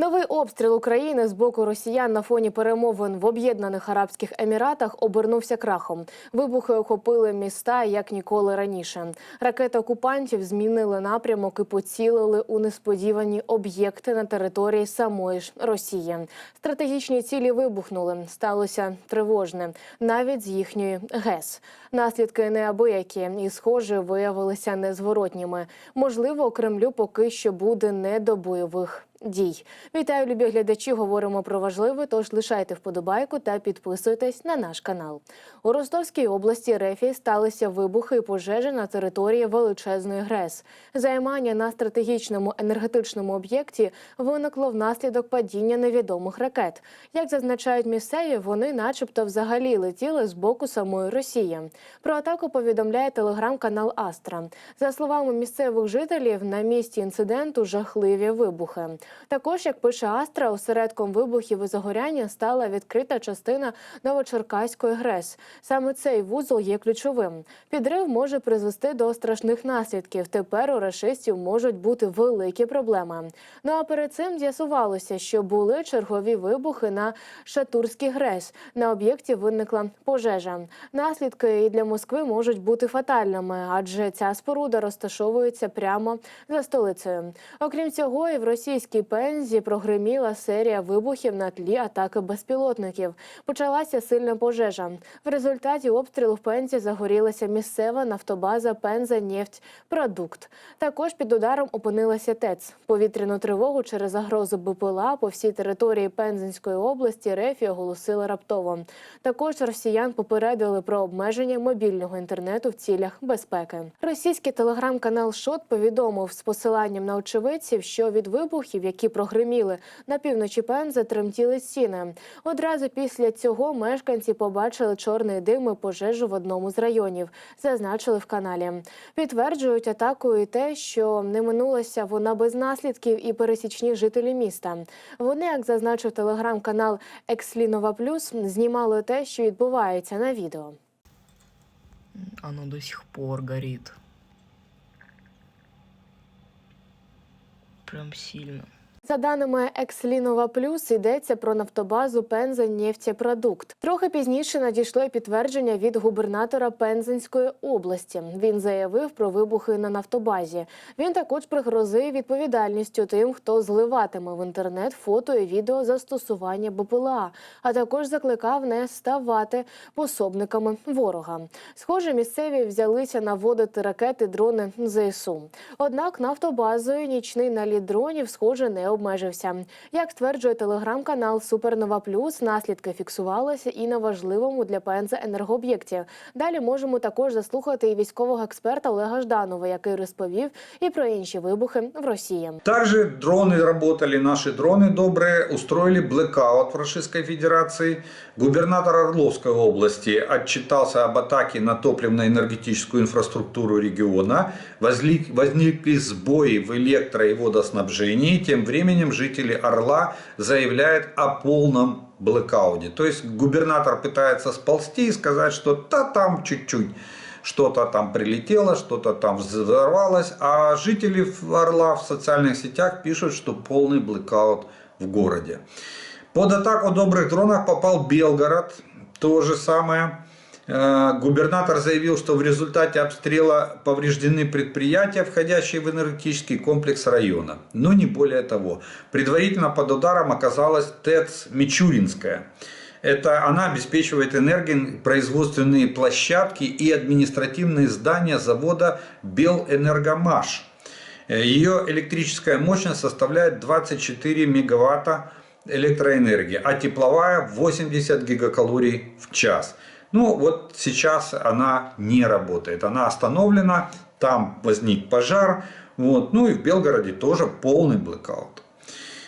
Новий обстріл України з боку росіян на фоні перемовин в Об'єднаних Арабських Еміратах обернувся крахом. Вибухи охопили міста як ніколи раніше. Ракети окупантів змінили напрямок і поцілили у несподівані об'єкти на території самої ж Росії. Стратегічні цілі вибухнули. Сталося тривожне навіть з їхньої ГЕС. Наслідки неабиякі і, схоже, виявилися незворотніми. Можливо, Кремлю поки що буде не до бойових дій. Вітаю, любі глядачі. Говоримо про важливе. Тож лишайте вподобайку та підписуйтесь на наш канал. У Ростовській області Рефі сталися вибухи і пожежі на території величезної ГРЕС. Займання на стратегічному енергетичному об'єкті виникло внаслідок падіння невідомих ракет. Як зазначають місцеві, вони, начебто, взагалі летіли з боку самої Росії. Про атаку повідомляє телеграм-канал Астра. За словами місцевих жителів, на місці інциденту жахливі вибухи. Також, як пише Астра, осередком вибухів і загоряння стала відкрита частина Новочеркаської ГРЕС. Саме цей вузол є ключовим. Підрив може призвести до страшних наслідків. Тепер у рашистів можуть бути великі проблеми. Ну а перед цим з'ясувалося, що були чергові вибухи на Шатурській ГРЕС. На об'єкті виникла пожежа. Наслідки і для Москви можуть бути фатальними, адже ця споруда розташовується прямо за столицею. Окрім цього, і в російській пензі прогреміла серія вибухів на тлі атаки безпілотників. Почалася сильна пожежа. В результаті обстрілу в пензі загорілася місцева нафтобаза Пенза нефть Продукт. Також під ударом опинилася ТЕЦ. Повітряну тривогу через загрозу БПЛА по всій території Пензенської області Рефі оголосили раптово. Також росіян попередили про обмеження мобільного інтернету в цілях безпеки. Російський телеграм-канал Шот повідомив з посиланням на очевидців, що від вибухів, які прогриміли на півночі Пензи, тремтіли стіни. Одразу після цього мешканці побачили чорний дим і пожежу в одному з районів. Зазначили в каналі. Підтверджують атакою і те, що не минулася вона без наслідків і пересічні жителі міста. Вони, як зазначив телеграм-канал Екслінова Плюс, знімали те, що відбувається на відео. Оно до сих пор горит. Прям сильно. За даними Екслінова Плюс, йдеться про нафтобазу Пензеннефтепродукт. Трохи пізніше надійшло підтвердження від губернатора Пензенської області. Він заявив про вибухи на нафтобазі. Він також пригрозив відповідальністю тим, хто зливатиме в інтернет фото і відео застосування БПЛА, а також закликав не ставати пособниками ворога. Схоже, місцеві взялися наводити ракети дрони ЗСУ. Однак нафтобазою нічний наліт дронів, схоже, не обмежився. Як стверджує телеграм-канал Супернова Плюс, наслідки фіксувалися і на важливому для ПНЗ енергооб'єкті. Далі можемо також заслухати і військового експерта Олега Жданова, який розповів і про інші вибухи в Росії. Также дроны работали, наши дроны добрые, устроили блэкаут в Российской Федерации. Губернатор Орловской области отчитался об атаке на топливно-энергетическую инфраструктуру региона. Возли- Возникли сбои в электро- и водоснабжении. Тем временем жители Орла заявляют о полном блэкауте. То есть губернатор пытается сползти и сказать, что та там чуть-чуть что-то там прилетело, что-то там взорвалось, а жители Орла в социальных сетях пишут, что полный блэкаут в городе. Под атаку добрых дронов попал Белгород, то же самое. Э, Губернатор заявил, что в результате обстрела повреждены предприятия, входящие в энергетический комплекс района. Но не более того. Предварительно под ударом оказалась ТЭЦ Мичуринская. Это она обеспечивает энергией производственные площадки и административные здания завода Белэнергомаш. Э, Ее электрическая мощность составляет 24 мегаватта электроэнергии, а тепловая 80 гигакалорий в час. Ну вот сейчас она не работает, она остановлена, там возник пожар, вот. ну и в Белгороде тоже полный блэкаут.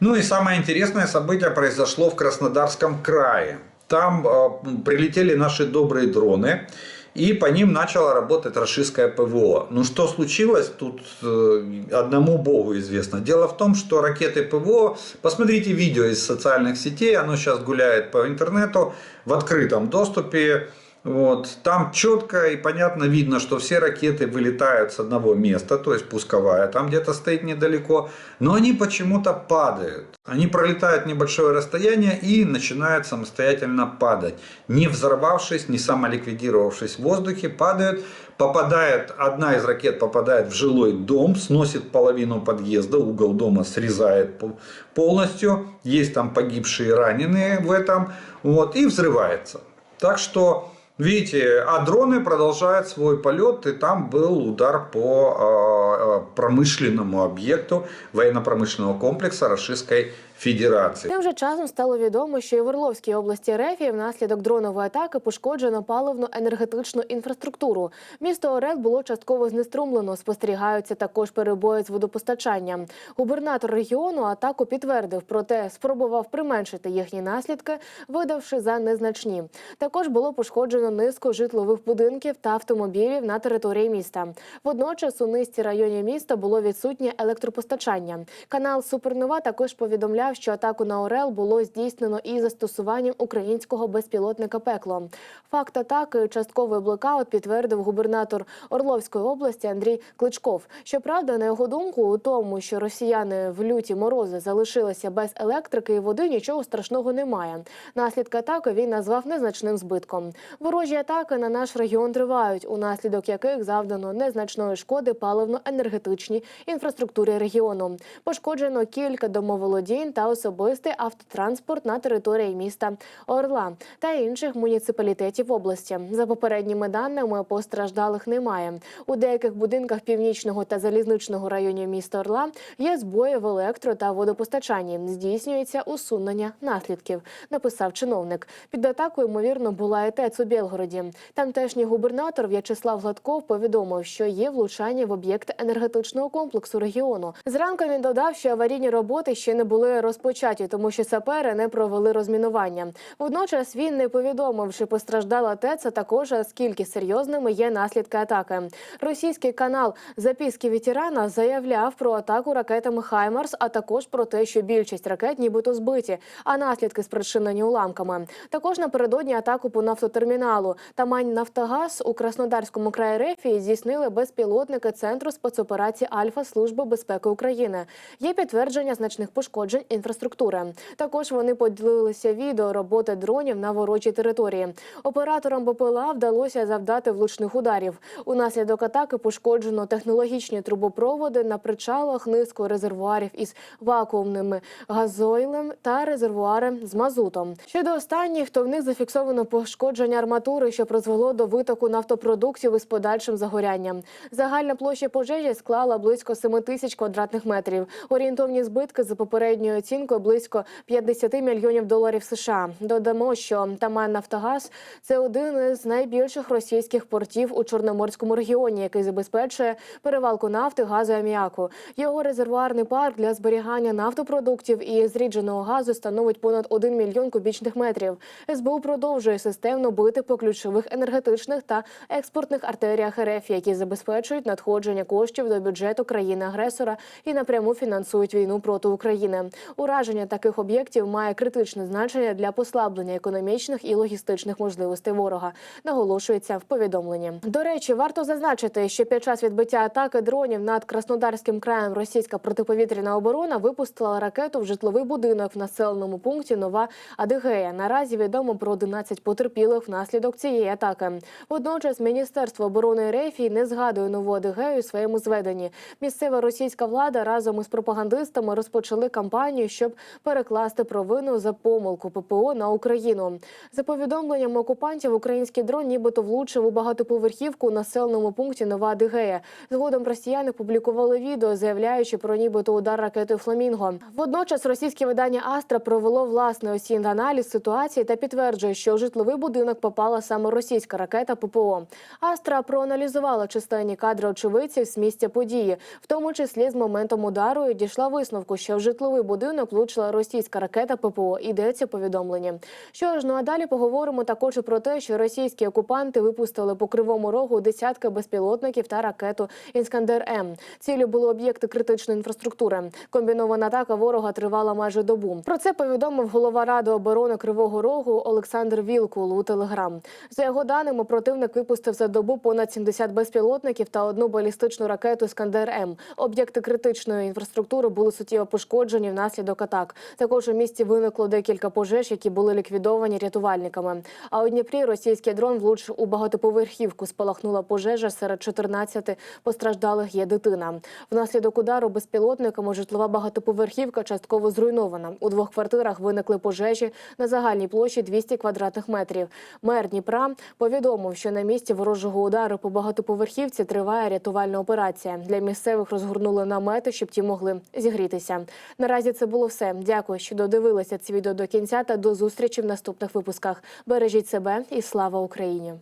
Ну и самое интересное событие произошло в Краснодарском крае. Там э, прилетели наши добрые дроны, и по ним начало работать российское ПВО. Ну что случилось, тут э, одному богу известно. Дело в том, что ракеты ПВО, посмотрите видео из социальных сетей, оно сейчас гуляет по интернету в открытом доступе. Вот. Там четко и понятно видно, что все ракеты вылетают с одного места, то есть пусковая там где-то стоит недалеко, но они почему-то падают. Они пролетают небольшое расстояние и начинают самостоятельно падать. Не взорвавшись, не самоликвидировавшись в воздухе, падают, попадает, одна из ракет попадает в жилой дом, сносит половину подъезда, угол дома срезает по- полностью, есть там погибшие, раненые в этом, вот, и взрывается. Так что, видите, а дроны продолжают свой полет, и там был удар по э, э, промышленному объекту военно-промышленного комплекса Российской Федерации. Тим же часом стало відомо, що і в Орловській області РФ внаслідок дронової атаки пошкоджено паливно-енергетичну інфраструктуру. Місто Орел було частково знеструмлено. Спостерігаються також перебої з водопостачанням. Губернатор регіону атаку підтвердив, проте спробував применшити їхні наслідки, видавши за незначні. Також було пошкоджено низку житлових будинків та автомобілів на території міста. Водночас у низці районів міста було відсутнє електропостачання. Канал Супернова також повідомляв, що атаку на Орел було здійснено із застосуванням українського безпілотника пекло. Факт атаки частковий блекаут підтвердив губернатор Орловської області Андрій Кличков. Щоправда, на його думку, у тому, що росіяни в люті морози залишилися без електрики і води, нічого страшного немає. Наслідки атаки він назвав незначним збитком. Ворожі атаки на наш регіон тривають, унаслідок яких завдано незначної шкоди паливно-енергетичній інфраструктурі регіону. Пошкоджено кілька домоволодінь та особистий автотранспорт на території міста Орла та інших муніципалітетів області. За попередніми даними постраждалих немає. У деяких будинках північного та залізничного районів міста Орла є збої в електро та водопостачанні. Здійснюється усунення наслідків. Написав чиновник. Під атакою ймовірно була і ТЕЦ у Білгороді. Тамтешній губернатор В'ячеслав Гладков повідомив, що є влучання в об'єкти енергетичного комплексу регіону. Зранку він додав, що аварійні роботи ще не були розпочаті, тому що сапери не провели розмінування. Водночас він не повідомив, чи постраждала ТЕЦ, а також скільки серйозними є наслідки атаки. Російський канал Записки ветерана заявляв про атаку ракетами Хаймарс, а також про те, що більшість ракет нібито збиті, а наслідки спричинені уламками. Також напередодні атаку по нафтотерміналу Тамань Нафтогаз у Краснодарському краї Рефії здійснили безпілотники Центру спецоперацій Альфа Служби безпеки України. Є підтвердження значних пошкоджень інфраструктури. Також вони поділилися відео роботи дронів на ворочій території. Операторам БПЛА вдалося завдати влучних ударів. Унаслідок атаки пошкоджено технологічні трубопроводи на причалах низку резервуарів із вакуумними газойлем та резервуари з мазутом. Щодо останніх, то в них зафіксовано пошкодження арматури, що призвело до витоку нафтопродуктів із подальшим загорянням. Загальна площа пожежі склала близько 7 тисяч квадратних метрів. Орієнтовні збитки за попередньою оцінкою близько 50 мільйонів доларів США. Додамо, що Таман Нафтогаз це один із найбільших російських портів у Чорноморському регіоні, який забезпечує перевалку нафти, газу і аміаку. Його резервуарний парк для зберігання нафтопродуктів і зрідженого газу становить понад 1 мільйон кубічних метрів. СБУ продовжує системно бити по ключових енергетичних та експортних артеріях РФ, які забезпечують надходження коштів до бюджету країни-агресора і напряму фінансують війну проти України. Ураження таких об'єктів має критичне значення для послаблення економічних і логістичних можливостей ворога. Наголошується в повідомленні. До речі, варто зазначити, що під час відбиття атаки дронів над Краснодарським краєм російська протиповітряна оборона випустила ракету в житловий будинок в населеному пункті Нова Адигея. Наразі відомо про 11 потерпілих внаслідок цієї атаки. Водночас Міністерство оборони Рефії не згадує нову Адигею у своєму зведенні. Місцева російська влада разом із пропагандистами розпочали кампанію, щоб перекласти провину за помилку ППО на Україну. За повідомленням окупантів, український дрон нібито влучив у багатоповерхівку у населеному пункті Нова Адигея. Згодом росіяни публікували відео, заявляючи про нібито удар ракетою Фламінго. Водночас російське видання Астра провело власний осінний аналіз ситуації та підтверджує, що в житловий будинок попала саме російська ракета ППО. Астра проаналізувала численні кадри очевидців з місця події, в тому числі з моментом удару, і дійшла висновку, що в житловий будинок будинок влучила російська ракета ППО. Йдеться повідомлення. Що ж, ну а далі поговоримо також про те, що російські окупанти випустили по кривому рогу десятки безпілотників та ракету Іскандер М. Цілю були об'єкти критичної інфраструктури. Комбінована атака ворога тривала майже добу. Про це повідомив голова ради оборони Кривого Рогу Олександр Вілкул у Телеграм. За його даними, противник випустив за добу понад 70 безпілотників та одну балістичну ракету Іскандер М. Об'єкти критичної інфраструктури були суттєво пошкоджені внаслідок атак. Також у місті виникло декілька пожеж, які були ліквідовані рятувальниками. А у Дніпрі російський дрон влучив у багатоповерхівку. Спалахнула пожежа серед 14 постраждалих є дитина. Внаслідок удару безпілотниками житлова багатоповерхівка частково зруйнована. У двох квартирах виникли пожежі на загальній площі 200 квадратних метрів. Мер Дніпра повідомив, що на місці ворожого удару по багатоповерхівці триває рятувальна операція. Для місцевих розгорнули намети, щоб ті могли зігрітися. Наразі це було все. Дякую, що додивилися це відео до кінця та до зустрічі в наступних випусках. Бережіть себе і слава Україні!